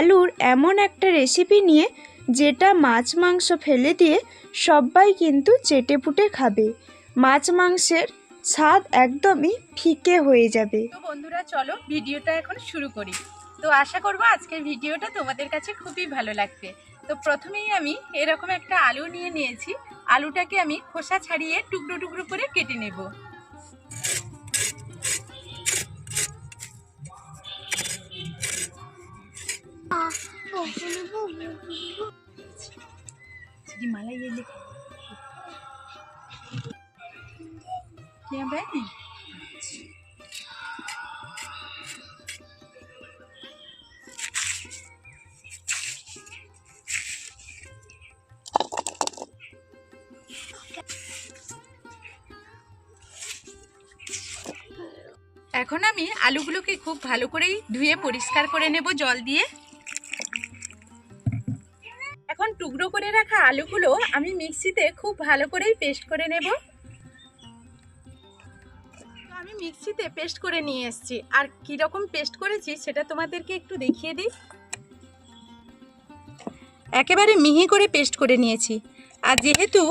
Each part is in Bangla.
আলুর এমন একটা রেসিপি নিয়ে যেটা মাছ মাংস ফেলে দিয়ে সবাই কিন্তু চেটেপুটে খাবে। মাছ মাংসের স্বাদ একদমই ফিকে হয়ে যাবে। তো বন্ধুরা, চলো ভিডিওটা এখন শুরু করি। তো আশা করব আজকের ভিডিওটা তোমাদের কাছে খুবই ভালো লাগবে। তো প্রথমেই আমি এরকম একটা আলু নিয়ে নিয়েছি। আলুটাকে আমি খোসা ছাড়িয়ে টুকরো টুকরো করে কেটে নেব। এখন আমি আলুগুলোকে খুব ভালো করেই ধুয়ে পরিষ্কার করে নেব জল দিয়ে। রাখা আলুগুলো আমি মিক্সিতে খুব ভালো করেই পেস্ট করে নেব। আমি মিক্সিতে পেস্ট করে নিয়ে এসেছি। আর কীরকম পেস্ট করেছি সেটা তোমাদেরকে একটু দেখিয়ে দিই। একেবারে মিহি করে পেস্ট করে নিয়েছি। আর যেহেতু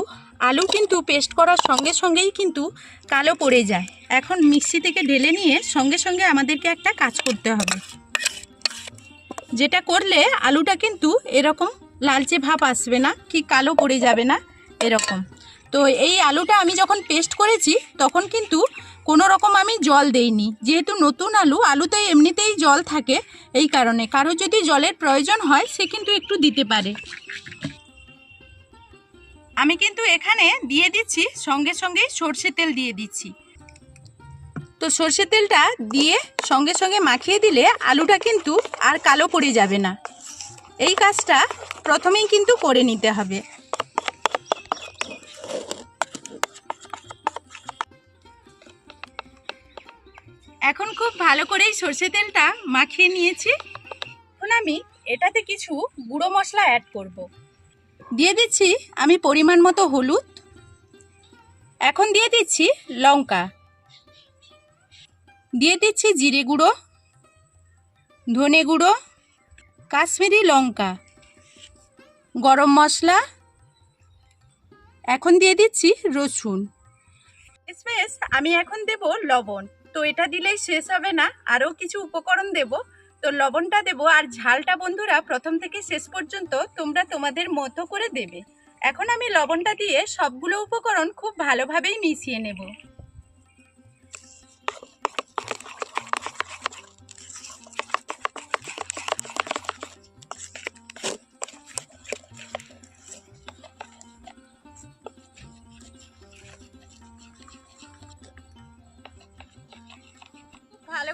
আলু কিন্তু পেস্ট করার সঙ্গে সঙ্গেই কিন্তু কালো পড়ে যায়, এখন মিক্সি থেকে ঢেলে নিয়ে সঙ্গে সঙ্গে আমাদেরকে একটা কাজ করতে হবে। যেটা করলে আলুটা কিন্তু এরকম লালচে ভাব আসবে না, কি কালো পড়ে যাবে না, এরকম। তো এই আলুটা আমি যখন পেস্ট করেছি, তখন কিন্তু কোনো রকম আমি জল দেইনি। যেহেতু নতুন আলু আলুতে এমনিতেই জল থাকে এই কারণে। কারও যদি জলের প্রয়োজন হয়, সে কিন্তু একটু দিতে পারে। আমি কিন্তু এখানে দিয়ে দিচ্ছি, সঙ্গে সঙ্গে সর্ষে তেল দিয়ে দিচ্ছি। তো সর্ষে তেলটা দিয়ে সঙ্গে সঙ্গে মাখিয়ে দিলে আলুটা কিন্তু আর কালো পড়ে যাবে না। এই কাজটা প্রথমেই কিন্তু করে নিতে হবে। এখন খুব ভালো করেই সর্ষে তেলটা মাখিয়ে নিয়েছি। এখন আমি এটাতে কিছু গুঁড়ো মশলা অ্যাড করব। দিয়ে দিচ্ছি আমি পরিমাণ মতো হলুদ। এখন দিয়ে দিচ্ছি লঙ্কা। দিয়ে দিচ্ছি জিরে গুঁড়ো, ধনে গুঁড়ো কাশ্মীরি লঙ্কা, গরম মশলা, এখন দিয়ে দিচ্ছি রসুন। আমি এখন দেব লবণ। তো এটা দিলেই শেষ হবে না, আরও কিছু উপকরণ দেব। তো লবণটা দেব, আর ঝালটা বন্ধুরা প্রথম থেকে শেষ পর্যন্ত তোমরা তোমাদের মতো করে দেবে। এখন আমি লবণটা দিয়ে সবগুলো উপকরণ খুব ভালোভাবেই মিশিয়ে নেব।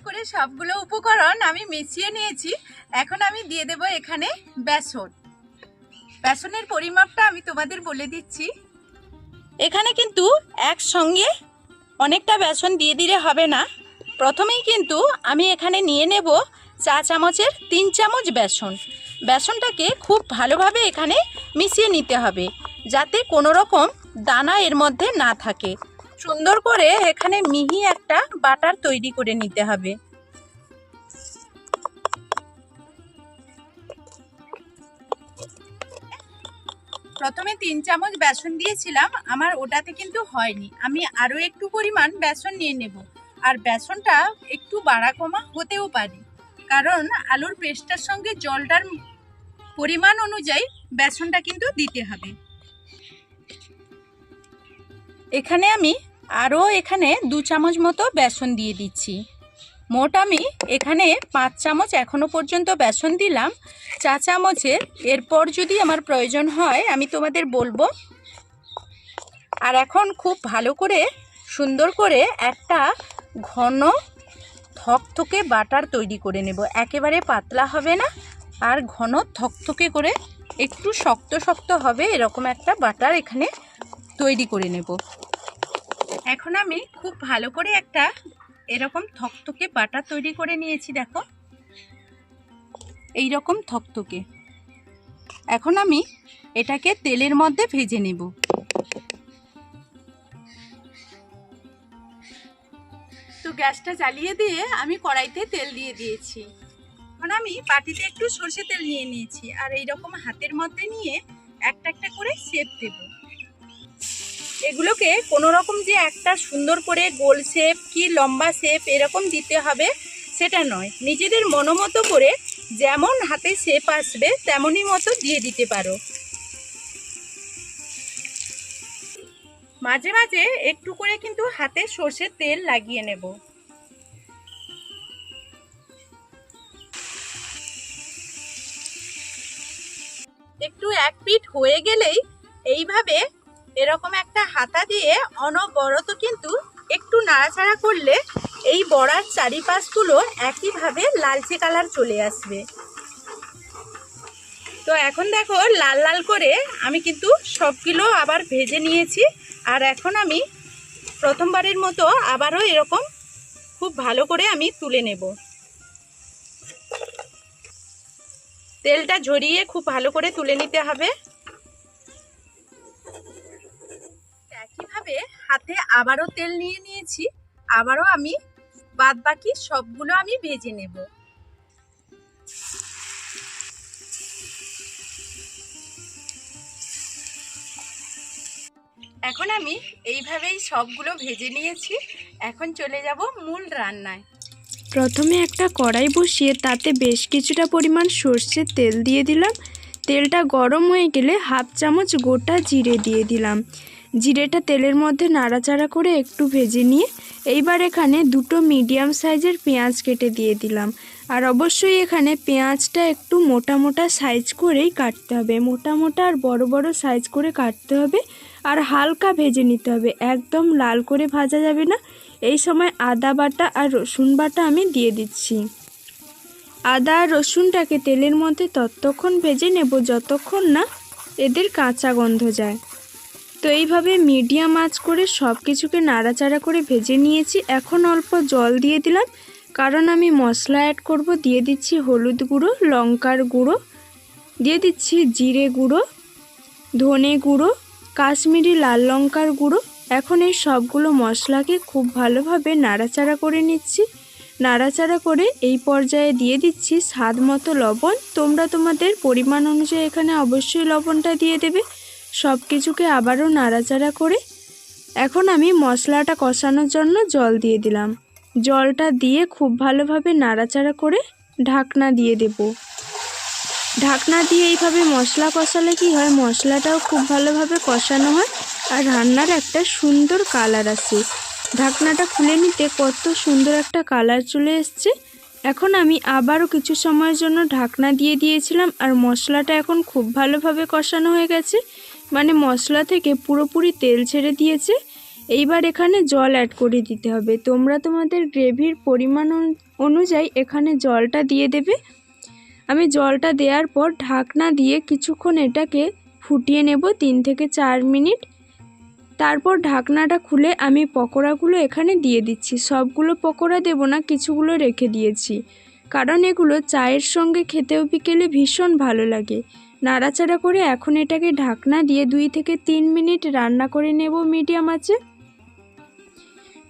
করে সবগুলো উপকরণ আমি মিশিয়ে নিয়েছি। এখন আমি দিয়ে দেব এখানে বেসন। বেসনের পরিমাপটা আমি তোমাদের বলে দিচ্ছি। এখানে কিন্তু একসঙ্গে অনেকটা বেসন দিয়ে দিলে হবে না। প্রথমেই কিন্তু আমি এখানে নিয়ে নেব চা চামচের তিন চামচ বেসন। বেসনটাকে খুব ভালোভাবে এখানে মিশিয়ে নিতে হবে, যাতে কোনো রকম দানা এর মধ্যে না থাকে। সুন্দর করে এখানে মিহি একটা বাটার তৈরি করে নিতে হবে। প্রথমে তিন চামচ বেসন দিয়েছিলাম, আমার ওটাতে কিন্তু হয়নি। আমি আরও একটু পরিমাণ বেসন নিয়ে নেব, আর বেসনটা একটু বাড়া কমা হতেও পারে। কারণ আলুর পেস্টটার সঙ্গে জলটার পরিমাণ অনুযায়ী বেসনটা কিন্তু দিতে হবে। এখানে আমি আরও এখানে দু চামচ মতো বেসন দিয়ে দিচ্ছি। মোট আমি এখানে পাঁচ চামচ এখনও পর্যন্ত বেসন দিলাম। চা চামচের এরপর যদি আমার প্রয়োজন হয়, আমি তোমাদের বলব। আর এখন খুব ভালো করে, সুন্দর করে একটা ঘন থকথকে বাটার তৈরি করে নেব। একেবারে পাতলা হবে না, আর ঘন থকথকে করে একটু শক্ত শক্ত হবে, এরকম একটা বাটার এখানে তৈরি করে নেব। এখন আমি খুব ভালো করে একটা এরকম থকথকে বাটার তৈরি করে নিয়েছি, দেখো। এই রকম থকথকে। এখন আমি এটাকে তেলের মধ্যে ভেজে নেব। তো গ্যাসটা জ্বালিয়ে দিয়ে আমি কড়াইতে তেল দিয়ে দিয়েছি। এখন আমি বাটিতে একটু সর্ষে তেল নিয়ে নিয়েছি। আর এই রকম হাতের মধ্যে নিয়ে একটা একটা করে সেপ দেব। এগুলোকে কোনো রকম যে একটা সুন্দর করে গোল শেপ কি লম্বা শেপ এরকম দিতে হবে, সেটা নয়। নিজেদের মনোমতো করে যেমন হাতে শেপ আসবে, তেমনই মতো দিয়ে দিতে পারো। মাঝে মাঝে একটু করে কিন্তু হাতে সর্ষের তেল লাগিয়ে নেব। একটু এক পিঠ হয়ে গেলেই এইভাবে এরকম একটা হাতা দিয়ে অনবরত কিন্তু একটু নাড়াচাড়া করলে এই বড়ার চারিপাশগুলো একইভাবে লালচে কালার চলে আসবে। তো এখন দেখো লাল লাল করে আমি কিন্তু সবগুলো আবার ভেজে নিয়েছি আর এখন আমি প্রথমবারের মতো আবারও এরকম খুব ভালো করে আমি তুলে নেব। তেলটা ঝরিয়ে খুব ভালো করে তুলে নিতে হবে। হাতে আবারও তেল নিয়ে নিয়েছি, আবারও আমি বাদ বাকি সবগুলো আমি ভেজে নেব। এখন আমি এইভাবেই সবগুলো ভেজে নিয়েছি, এখন চলে যাব মূল রান্নায়। প্রথমে একটা কড়াই বসিয়ে তাতে বেশ কিছুটা পরিমাণ সর্ষের তেল দিয়ে দিলাম। তেলটা গরম হয়ে গেলে হাফ চামচ গোটা জিরে দিয়ে দিলাম। জিরেটা তেলের মধ্যে নাড়াচাড়া করে একটু ভেজে নিয়ে এইবার এখানে দুটো মিডিয়াম সাইজের পেঁয়াজ কেটে দিয়ে দিলাম। আর অবশ্যই এখানে পেঁয়াজটা একটু মোটা মোটা সাইজ করেই কাটতে হবে। মোটা মোটা আর বড় বড় সাইজ করে কাটতে হবে আর হালকা ভেজে নিতে হবে। একদম লাল করে ভাজা যাবে না। এই সময় আদা বাটা আর রসুন বাটা আমি দিয়ে দিচ্ছি। আদা আর রসুনটাকে তেলের মধ্যে ততক্ষণ ভেজে নেব যতক্ষণ না এদের কাঁচা গন্ধ যায়। তো এইভাবে মিডিয়াম আঁচ করে সব কিছুকে নাড়াচাড়া করে ভেজে নিয়েছি। এখন অল্প জল দিয়ে দিলাম, কারণ আমি মশলা অ্যাড করব। দিয়ে দিচ্ছি হলুদ গুঁড়ো, লঙ্কার গুঁড়ো, দিয়ে দিচ্ছি জিরে গুঁড়ো, ধনে গুঁড়ো, কাশ্মীরি লাল লঙ্কার গুঁড়ো। এখন এই সবগুলো মশলাকে খুব ভালোভাবে নাড়াচাড়া করে নিচ্ছি। নাড়াচাড়া করে এই পর্যায়ে দিয়ে দিচ্ছি স্বাদ মতো লবণ। তোমরা তোমাদের পরিমাণ অনুযায়ী এখানে অবশ্যই লবণটা দিয়ে দেবে। সব কিছুকে আবারও নাড়াচাড়া করে এখন আমি মশলাটা কষানোর জন্য জল দিয়ে দিলাম। জলটা দিয়ে খুব ভালোভাবে নাড়াচাড়া করে ঢাকনা দিয়ে দেব। ঢাকনা দিয়ে এইভাবে মশলা কষালে কি হয়? মশলাটাও খুব ভালোভাবে কষানো হয় আর রান্নার একটা সুন্দর কালার আসে। ঢাকনাটা খুলে নিতে কত সুন্দর একটা কালার চলে এসছে। এখন আমি আবারও কিছু সময়ের জন্য ঢাকনা দিয়ে দিয়েছিলাম আর মশলাটা এখন খুব ভালোভাবে কষানো হয়ে গেছে। মানে মশলা থেকে পুরোপুরি তেল ছেড়ে দিয়েছে। এইবার এখানে জল অ্যাড করে দিতে হবে। তোমরা তোমাদের গ্রেভির পরিমাণ অনুযায়ী এখানে জলটা দিয়ে দেবে। আমি জলটা দেওয়ার পর ঢাকনা দিয়ে কিছুক্ষণ এটাকে ফুটিয়ে নেব তিন থেকে চার মিনিট। তারপর ঢাকনাটা খুলে আমি পকোড়াগুলো এখানে দিয়ে দিচ্ছি। সবগুলো পকোড়া দেব না, কিছুগুলো রেখে দিয়েছি। কারণ এগুলো চায়ের সঙ্গে খেতেও বিকেলে ভীষণ ভালো লাগে। নাড়াচাড়া করে এখন এটাকে ঢাকনা দিয়ে দুই থেকে তিন মিনিট রান্না করে নেব মিডিয়াম আছে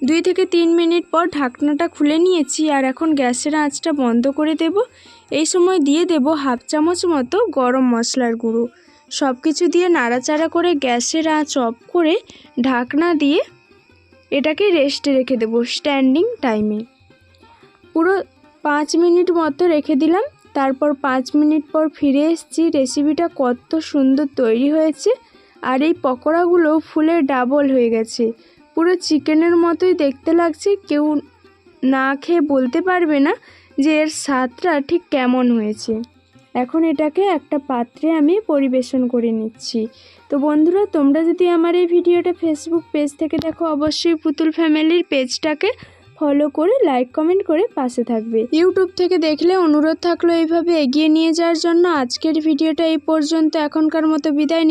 দুই থেকে তিন মিনিট পর ঢাকনাটা খুলে নিয়েছি আর এখন গ্যাসের আঁচটা বন্ধ করে দেব। এই সময় দিয়ে দেব হাফ চামচ মতো গরম মশলার গুঁড়ো। সব কিছু দিয়ে নাড়াচাড়া করে গ্যাসের আঁচ অফ করে ঢাকনা দিয়ে এটাকে রেস্টে রেখে দেবো স্ট্যান্ডিং টাইমে। পুরো পাঁচ মিনিট মতো রেখে দিলাম। তারপর পাঁচ মিনিট পর ফিরে এসেছি। রেসিপিটা কত সুন্দর তৈরি হয়েছে। আর এই পকোড়াগুলো ফুলে ডাবল হয়ে গেছে। পুরো চিকেনের মতোই দেখতে লাগছে। কেউ না খেয়ে বলতে পারবে না যে এর স্বাদটা ঠিক কেমন হয়েছে। এখন এটাকে একটা পাত্রে আমি পরিবেশন করে নিচ্ছি। তো বন্ধুরা, তোমরা যদি আমার এই ভিডিওটা ফেসবুক পেজ থেকে দেখো, অবশ্যই পুতুল ফ্যামিলির পেজটাকে ফলো করে লাইক কমেন্ট করে পাশে থাকবে। ইউটিউব থেকে দেখলে অনুরোধ থাকল এইভাবে এগিয়ে নিয়ে যাওয়ার জন্য। আজকের ভিডিওটা এই পর্যন্ত। এখনকার মতো বিদায়